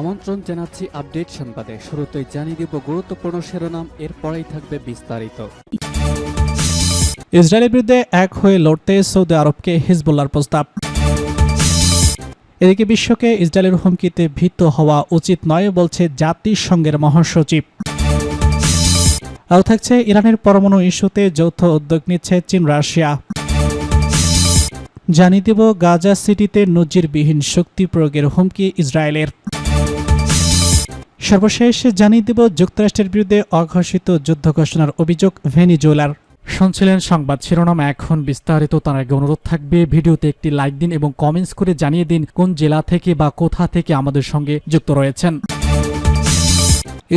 আমন্ত্রণ জানাচ্ছি আপডেট সংবাদে। শুরুতেই জানিয়ে দিব গুরুত্বপূর্ণ শিরোনাম, এরপরেই থাকবে বিস্তারিত। ইসরায়েলের বিরুদ্ধে এক হয়ে লড়তে সৌদি আরবকে হিজবুল্লার প্রস্তাব। এদিকে বিশ্বকে ইসরায়েলের হুমকিতে ভীত হওয়া উচিত নয় বলছে জাতিসংঘের মহাসচিব। আরও থাকছে ইরানের পরমাণু ইস্যুতে যৌথ উদ্যোগ নিচ্ছে চীন, রাশিয়া। জানিয়ে দেব গাজা সিটিতে নজিরবিহীন শক্তি প্রয়োগের হুমকি ইসরায়েলের। সর্বশেষ জানিয়ে দেব, যুক্তরাষ্ট্রের বিরুদ্ধে অঘোষিত যুদ্ধ ঘোষণার অভিযোগ ভেনিজুয়েলার। শুনছিলেন সংবাদ শিরোনাম, এখন বিস্তারিত, তার আগে অনুরোধ থাকবে, ভিডিওতে একটি লাইক দিন এবং কমেন্টস করে জানিয়ে দিন কোন জেলা থেকে বা কোথা থেকে আমাদের সঙ্গে যুক্ত রয়েছেন।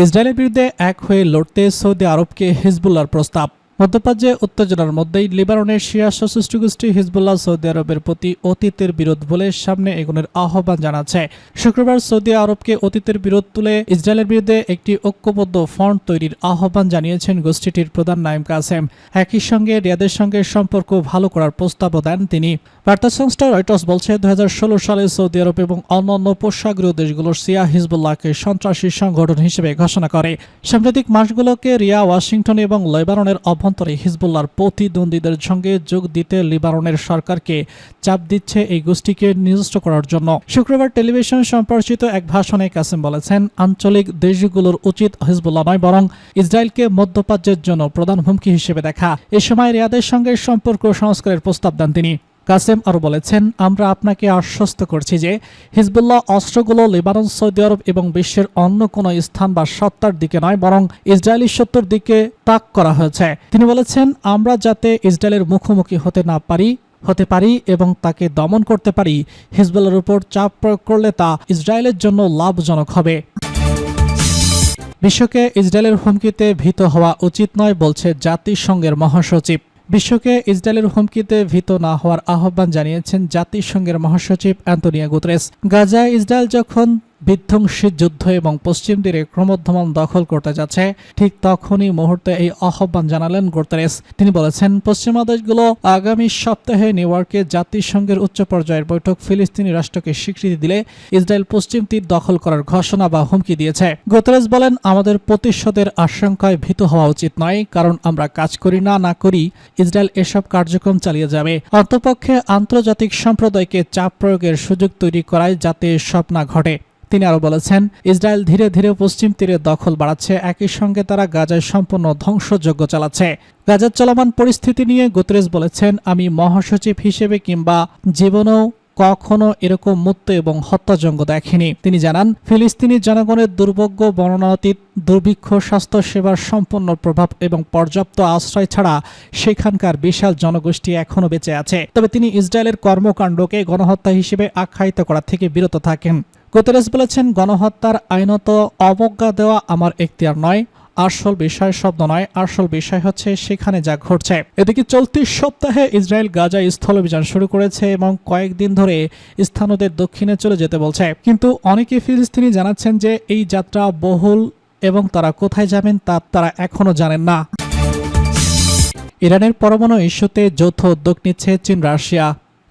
ইসরায়েলের বিরুদ্ধে এক হয়ে লড়তে সৌদি আরবকে হিজবুল্লার প্রস্তাব। মধ্যপ্রাচ্যে উত্তেজনার মধ্যেই লিবাননের শিয়া সশস্ত্র গোষ্ঠী হিজবুল্লাহ সৌদি আরবের প্রতি অতীতের বিরোধ বলে সামনে এগোনোর আহ্বান জানাচ্ছে। শুক্রবার সৌদি আরবকে অতীতের বিরোধ তুলে ইসরায়েলের বিরুদ্ধে একটি ঐক্যবদ্ধ ফ্রন্ট তৈরির আহ্বান জানিয়েছেন গোষ্ঠীটির প্রধান নাইম কাসেম। একই সঙ্গে রিয়াদের সঙ্গে সম্পর্ক ভালো করার প্রস্তাবও দেন তিনি। বার্তা সংস্থা রয়টার্স বলছে দু হাজার ষোলো সালে সৌদি আরব এবং অন্যান্য উপসাগরীয় দেশগুলোর সিয়া হিজবুল্লাহকে সন্ত্রাসী সংগঠন হিসেবে ঘোষণা করে। সাম্প্রতিক মাসগুলোকে রিয়া, ওয়াশিংটন এবং লেবাননের অভ্যন্তরে হিজবুল্লার প্রতিদ্বন্দ্বীদের সঙ্গে যোগ দিতে লিবাননের সরকারকে চাপ দিচ্ছে এই গোষ্ঠীকে নিযুক্ত করার জন্য। শুক্রবার টেলিভিশন সম্পর্কিত এক ভাষণে কাসেম বলেছেন, আঞ্চলিক দেশগুলোর উচিত হিজবুল্লাহ নয়, বরং ইসরায়েলকে মধ্যপ্রাচ্যের জন্য প্রধান হুমকি হিসেবে দেখা। এ সময় রিয়াদের সঙ্গে সম্পর্ক সংস্কারের প্রস্তাব দেন তিনি। কাসেম আরও বলেছেন, আমরা আপনাকে আশ্বস্ত করছি যে হিজবুল্লাহ অস্ত্রগুলো লেবানন, সৌদি আরব এবং বিশ্বের অন্য কোনো স্থান বা সত্তার দিকে নয়, বরং ইসরায়েলি সত্যর দিকে তাক করা হয়েছে। তিনি বলেছেন, আমরা যাতে ইসরায়েলের মুখোমুখি হতে না পারি, হতে পারি এবং তাকে দমন করতে পারি হিজবুল্লার উপর চাপ প্রয়োগ করলে তা ইসরায়েলের জন্য লাভজনক হবে। বিশ্বকে ইসরায়েলের হুমকিতে ভীত হওয়া উচিত নয়, বলছে জাতিসংঘের মহাসচিব। বিশ্বকে ইসরায়েলের হুমকিতে ভীত না হওয়ার আহ্বান জানিয়েছেন জাতিসংঘের মহাসচিব অ্যান্তোনিয়া গুতরেস। গাজায় ইসরায়েল যখন বিধ্বংসী যুদ্ধ এবং পশ্চিম তীরে ক্রমোদ্ধমান দখল করতে যাচ্ছে, ঠিক তখনই মুহূর্তে এই আহ্বান জানালেন গুতরেস তিনি বলেছেন, পশ্চিমা দেশগুলো আগামী সপ্তাহে নিউ ইয়র্কে জাতিসংঘের উচ্চ পর্যায়ের বৈঠক ফিলিস্তিনি রাষ্ট্রকে স্বীকৃতি দিলে ইসরায়েল পশ্চিম তীর দখল করার ঘোষণা বা হুমকি দিয়েছে। গুতরেস বলেন, আমাদের প্রতিশোধের আশঙ্কায় ভীত হওয়া উচিত নয়, কারণ আমরা কাজ করি না না করি, ইসরায়েল এসব কার্যক্রম চালিয়ে যাবে। অন্তপক্ষে আন্তর্জাতিক সম্প্রদায়কে চাপ প্রয়োগের সুযোগ তৈরি করায় যাতে সব না ঘটে। তিনি আরও বলেছেন, ইসরায়েল ধীরে ধীরে পশ্চিম তীরে দখল বাড়াচ্ছে, একই সঙ্গে তারা গাজায় সম্পূর্ণ ধ্বংসযজ্ঞ চালাচ্ছে। গাজার চলমান পরিস্থিতি নিয়ে গুতরেস বলেছেন, আমি মহাসচিব হিসেবে কিংবা জীবনেও কখনো এরকম মুক্ত এবং হত্যাযজ্ঞ দেখেনি। তিনি জানান, ফিলিস্তিনি জনগণের দুর্ভোগ্য বর্ণনাতীত দুর্ভিক্ষ স্বাস্থ্য সেবার সম্পূর্ণ প্রভাব এবং পর্যাপ্ত আশ্রয় ছাড়া সেখানকার বিশাল জনগোষ্ঠী এখনও বেঁচে আছে। তবে তিনি ইসরায়েলের কর্মকাণ্ডকে গণহত্যা হিসেবে আখ্যায়িত করা থেকে বিরত থাকেন। গুতেরেস বলেছেন, গণহত্যার আইনত অবজ্ঞা দেওয়া আমার এখতিয়ার নয়, আসল বিষয় শব্দ নয়, আসল বিষয় হচ্ছে সেখানে যা ঘটছে। এদিকে চলতি সপ্তাহে ইসরায়েল গাজায় স্থল অভিযান শুরু করেছে এবং কয়েকদিন ধরে স্থানীয়দের দক্ষিণে চলে যেতে বলছে। কিন্তু অনেকে ফিলিস্তিনি জানাচ্ছেন যে এই যাত্রা বহুল এবং তারা কোথায় যাবেন তা তারা এখনও জানেন না। ইরানের পরমাণু ইস্যুতে যৌথ উদ্যোগ নিচ্ছে চীন, রাশিয়া।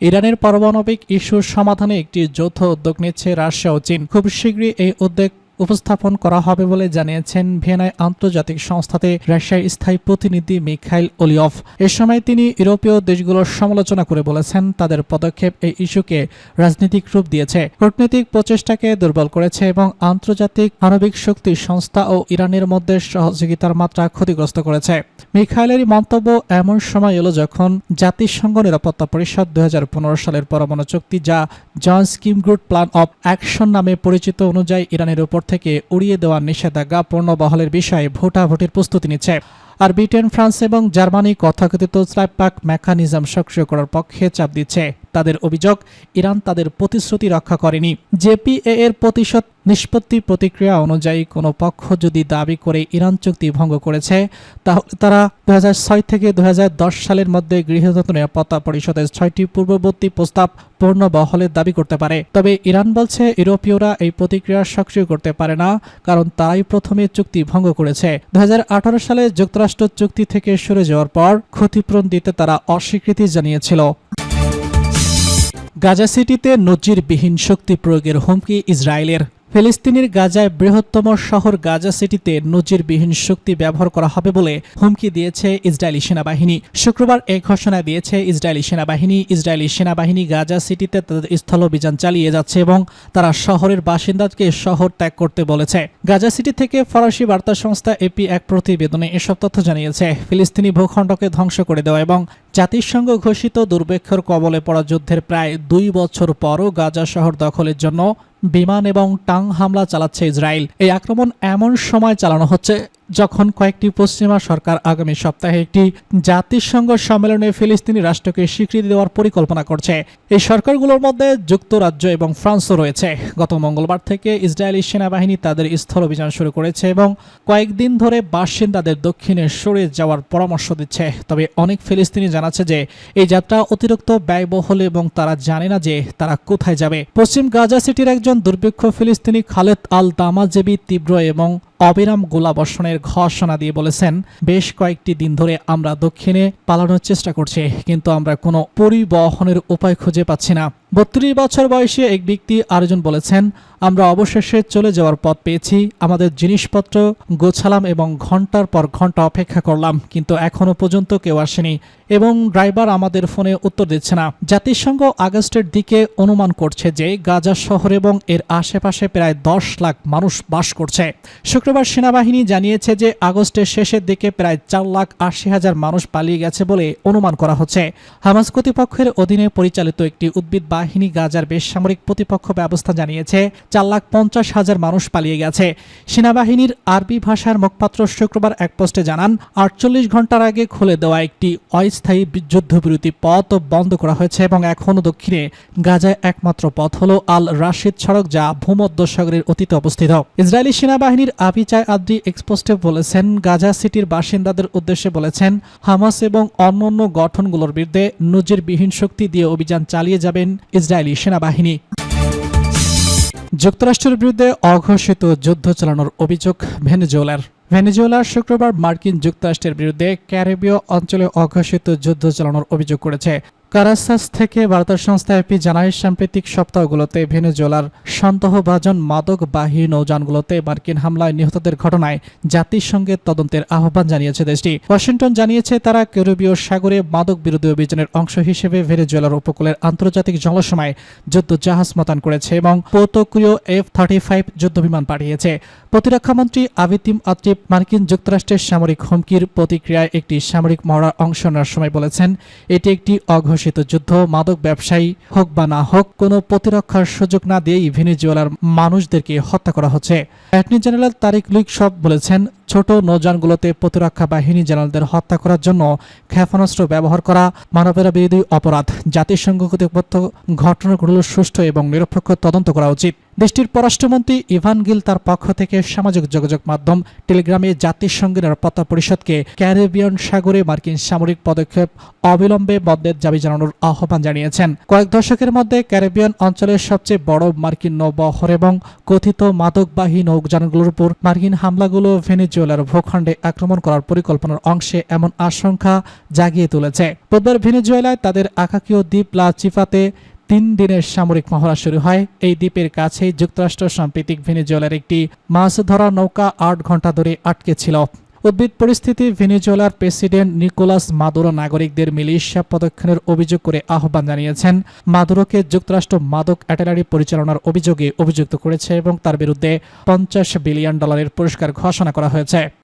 ইরানের পারমাণবিক ইস্যুর সমাধানে একটি যৌথ উদ্যোগ নিচ্ছে রাশিয়া ও চীন। খুব শীঘ্রই এই উদ্যোগ উপস্থাপন করা হবে বলে জানিয়েছেন ভিয়েনায় আন্তর্জাতিক সংস্থাতে রাশিয়ার স্থায়ী প্রতিনিধি মিখাইল ওলিয়ফ। এ সময় তিনি ইউরোপীয় দেশগুলোর সমালোচনা করে বলেছেন, তাদের পদক্ষেপ এই ইস্যুকে রাজনৈতিক রূপ দিয়েছে। কূটনৈতিক প্রচেষ্টাকে দুর্বল করেছে এবং আন্তর্জাতিক আণবিক শক্তি সংস্থা ও ইরানের মধ্যে সহযোগিতার মাত্রা ক্ষতিগ্রস্ত করেছে। মিখাইলের মন্তব্য এমন সময় এলো যখন জাতিসংঘ নিরাপত্তা পরিষদ দু হাজার পনেরো সালের পরমাণু চুক্তি যা জন স্কিম গ্রুট প্ল্যান অফ অ্যাকশন নামে পরিচিত অনুযায়ী ইরানের উপর থেকে উড়িয়ে দেওয়ার নিষেধাজ্ঞা পূর্ণবহলের বিষয়ে ভোটাভুটির প্রস্তুতি নিচ্ছে। আর ব্রিটেন, ফ্রান্স এবং জার্মানি কথাকথিত স্ল্যাপব্যাক মেকানিজম সক্রিয় করার পক্ষে চাপ দিচ্ছে। তাদের অভিযোগ, ইরান তাদের প্রতিশ্রুতি রক্ষা করেনি। জেপিএ এর প্রতিশোধ নিষ্পত্তি প্রতিক্রিয়া অনুযায়ী কোনো পক্ষ যদি দাবি করে ইরান চুক্তি ভঙ্গ করেছে, তাহলে তারা দুহাজার ছয় থেকে দুহাজার দশ সালের মধ্যে গৃহযুদ্ধ নিরাপত্তা পরিষদের ছয়টি পূর্ববর্তী প্রস্তাব পূর্ণ বহলের দাবি করতে পারে। তবে ইরান বলছে, ইউরোপীয়রা এই প্রতিক্রিয়া সক্রিয় করতে পারে না, কারণ তারাই প্রথমে চুক্তি ভঙ্গ করেছে। দু হাজার আঠারো সালে যুক্তরাষ্ট্র চুক্তি থেকে সরে যাওয়ার পর ক্ষতিপূরণ দিতে তারা অস্বীকৃতি জানিয়েছিল। গাজা সিটিতে নজিরবিহীন শক্তি প্রয়োগের হুমকি ইসরায়েলের। ফিলিস্তিনের গাজায় বৃহত্তম শহর গাজা সিটিতে নজিরবিহীন শক্তি ব্যবহার করা হবে বলে হুমকি দিয়েছে ইসরায়েলি সেনাবাহিনী। শুক্রবার এই ঘোষণা দিয়েছে ইসরায়েলি সেনাবাহিনী। ইসরায়েলি সেনাবাহিনী গাজা সিটিতে তাদের স্থল অভিযান চালিয়ে যাচ্ছে এবং তারা শহরের বাসিন্দাকে শহর ত্যাগ করতে বলেছে। গাজা সিটি থেকে ফরাসি বার্তা সংস্থা এপি এক প্রতিবেদনে এসব তথ্য জানিয়েছে। ফিলিস্তিনি ভূখণ্ডকে ধ্বংস করে দেওয়া এবং জাতিসংঘ ঘোষিত দুর্ভিক্ষর কবলে পড়া যুদ্ধের প্রায় দুই বছর পরও গাজা শহর দখলের জন্য বিমান এবং টাং হামলা চালাচ্ছে ইসরায়েল। এই আক্রমণ এমন সময় চালানো হচ্ছে যখন কয়েকটি পশ্চিমা সরকার আগামী সপ্তাহে একটি জাতিসংঘ সম্মেলনে ফিলিস্তিনি রাষ্ট্রকে স্বীকৃতি দেওয়ার পরিকল্পনা করছে। এই সরকারগুলোর মধ্যে যুক্তরাজ্য এবং ফ্রান্সও রয়েছে। গত মঙ্গলবার থেকে ইসরায়েলি সেনাবাহিনী তাদের স্থল অভিযান শুরু করেছে এবং কয়েকদিন ধরে বাসিন্দাদের দক্ষিণে সরে যাওয়ার পরামর্শ দিচ্ছে। তবে অনেক ফিলিস্তিনি জানাচ্ছে যে, এই যাত্রা অতিরিক্ত ব্যয়বহুল এবং তারা জানে না যে তারা কোথায় যাবে। পশ্চিম গাজা সিটির একজন দুর্ভিক্ষ ফিলিস্তিনি খালেদ আল দামাজেবি তীব্র এবং অবিরাম গোলাবর্ষণের ঘোষণা দিয়ে বলেছেন, বেশ কয়েকটি দিন ধরে আমরা দক্ষিণে পালানোর চেষ্টা করছি, কিন্তু আমরা কোনো পরিবহনের উপায় খুঁজে পাচ্ছি না। বত্রিশ বছর বয়সী এক ব্যক্তি আরেকজন বলেছেন, আমরা অবশেষে চলে যাওয়ার পথ পেয়েছি, আমাদের জিনিসপত্র গোছালাম এবং ঘণ্টার পর ঘণ্টা অপেক্ষা করলাম, কিন্তু এখনও পর্যন্ত কেউ আসেনি এবং ড্রাইভার আমাদের ফোনে উত্তর দিচ্ছে না। জাতিসংঘ আগস্টের দিকে অনুমান করছে যে গাজা শহর এবং এর আশেপাশে প্রায় দশ লাখ মানুষ বাস করছে। শুক্রবার সেনাবাহিনী জানিয়েছে যে আগস্টের শেষের দিকে প্রায় চার লাখ আশি হাজার মানুষ পালিয়ে গেছে বলে অনুমান করা হচ্ছে। হামাস কর্তৃপক্ষের অধীনে পরিচালিত একটি উদ্ভিদ বাহিনী গাজার বেসামরিক প্রতিপক্ষ ব্যবস্থা জানিয়েছে, চার লাখ পঞ্চাশ হাজার মানুষ পালিয়ে গেছে। সেনাবাহিনীর আরবি ভাষার মুখপাত্র শুক্রবার এক পোস্টে জানান, আটচল্লিশ ঘণ্টার আগে খুলে দেওয়া একটি অস্থায়ী যুদ্ধবিরতি পথ বন্ধ করা হয়েছে এবং এখনও দক্ষিণে গাজায় একমাত্র পথ হল আল রাশিদ সড়ক যা ভূমধ্যসাগরের অতীতে অবস্থিত। ইসরায়েলি সেনাবাহিনীর আবিচায় আদ্রি এক্সপোস্টে বলেছেন, গাজা সিটির বাসিন্দাদের উদ্দেশ্যে বলেছেন, হামাস এবং অন্যান্য গঠনগুলোর বিরুদ্ধে নজিরবিহীন শক্তি দিয়ে অভিযান চালিয়ে যাবেন ইসরায়েলি সেনাবাহিনী। যুক্তরাষ্ট্রের বিরুদ্ধে অঘোষিত যুদ্ধ চালানোর অভিযোগ ভেনেজুয়েলার। ভেনেজুয়েলার শুক্রবার মার্কিন যুক্তরাষ্ট্রের বিরুদ্ধে ক্যারিবীয় অঞ্চলে অঘোষিত যুদ্ধ চালানোর অভিযোগ করেছে। কারাসাস থেকে বার্তা সংস্থা এপি জানায়, সাম্প্রতিক সপ্তাহগুলোতে ভেনেজুয়েলার সন্দেহভাজন মাদকবাহী নৌযানগুলোতে মার্কিন হামলায় নিহতদের ঘটনায় জাতিসংঘের তদন্তের আহ্বান জানিয়েছে দেশটি। ওয়াশিংটন জানিয়েছে, তারা ক্যারিবীয় সাগরে মাদক বিরোধী অভিযানের অংশ হিসেবে ভেনেজুয়েলার উপকূলের আন্তর্জাতিক জলসীমায় যুদ্ধ জাহাজ মোতায়েন করেছে এবং পৌতক্রীয় এফ থার্টি ফাইভ যুদ্ধবিমান পাঠিয়েছে। প্রতিরক্ষামন্ত্রী আবিতিম আত্রিপ মার্কিন যুক্তরাষ্ট্রের সামরিক হুমকির প্রতিক্রিয়ায় একটি সামরিক মহড়ার অংশ নেওয়ার সময় বলেছেন, এটি একটি অঘোষিত যুদ্ধ মাদক ব্যবসায়ী হোক বা না হোক, কোনো প্রতিরক্ষার সুযোগ না দিয়েই ভেনেজুয়েলার মানুষদেরকে হত্যা করা হচ্ছে। অ্যাটর্নি জেনারেল তারিক লুইক সব বলেছেন ছোট নৌযানগুলোতে প্রতিরক্ষা বাহিনী জেনারেলদের হত্যা করার জন্য ক্ষেপণাস্ত্র ব্যবহার করা মানবেরা বিরোধী অপরাধ, জাতিসংঘ কর্তৃপক্ষ ঘটনাগুলো সুষ্ঠু এবং নিরপেক্ষ তদন্ত করা উচিত। দেশটির পররাষ্ট্রমন্ত্রী ইভান গিল তার পক্ষ থেকে সামাজিক যোগাযোগ মাধ্যম টেলিগ্রামে জাতিসংঘের নিরাপত্তা পরিষদকে ক্যারিবিয়ান সাগরে মার্কিন সামরিক পদক্ষেপ অবিলম্বে বন্ধের দাবি জানানোর আহ্বান জানিয়েছেন। কয়েক দশকের মধ্যে ক্যারিবিয়ান অঞ্চলের সবচেয়ে বড় মার্কিন নৌবহর এবং কথিত মাদকবাহী নৌযানগুলোর উপর মার্কিন হামলাগুলো ভেনেজুয়েলার ভূখণ্ডে আক্রমণ করার পরিকল্পনার অংশে এমন আশঙ্কা জাগিয়ে তুলেছে। বুধবার ভেনেজুয়েলায় তাদের আকাকীয় দ্বীপ লা চিফাতে তিন দিনের সামরিক মহড়া শুরু হয়। এই দ্বীপের কাছেই যুক্তরাষ্ট্র সাম্প্রতিক ভেনেজুয়েলার একটি মাছ ধরা নৌকা আট ঘণ্টা ধরে আটকে ছিল। উদ্ভিদ পরিস্থিতি, ভেনেজুয়েলার প্রেসিডেন্ট নিকোলাস মাদুরো নাগরিকদের মিলিশিয়া পদক্ষেপের অভিযোগ করে আহ্বান জানিয়েছেন। মাদুরোকে যুক্তরাষ্ট্র মাদক অ্যাটেলারি পরিচালনার অভিযোগে অভিযুক্ত করেছে এবং তার বিরুদ্ধে পঞ্চাশ বিলিয়ন ডলারের পুরস্কার ঘোষণা করা হয়েছে।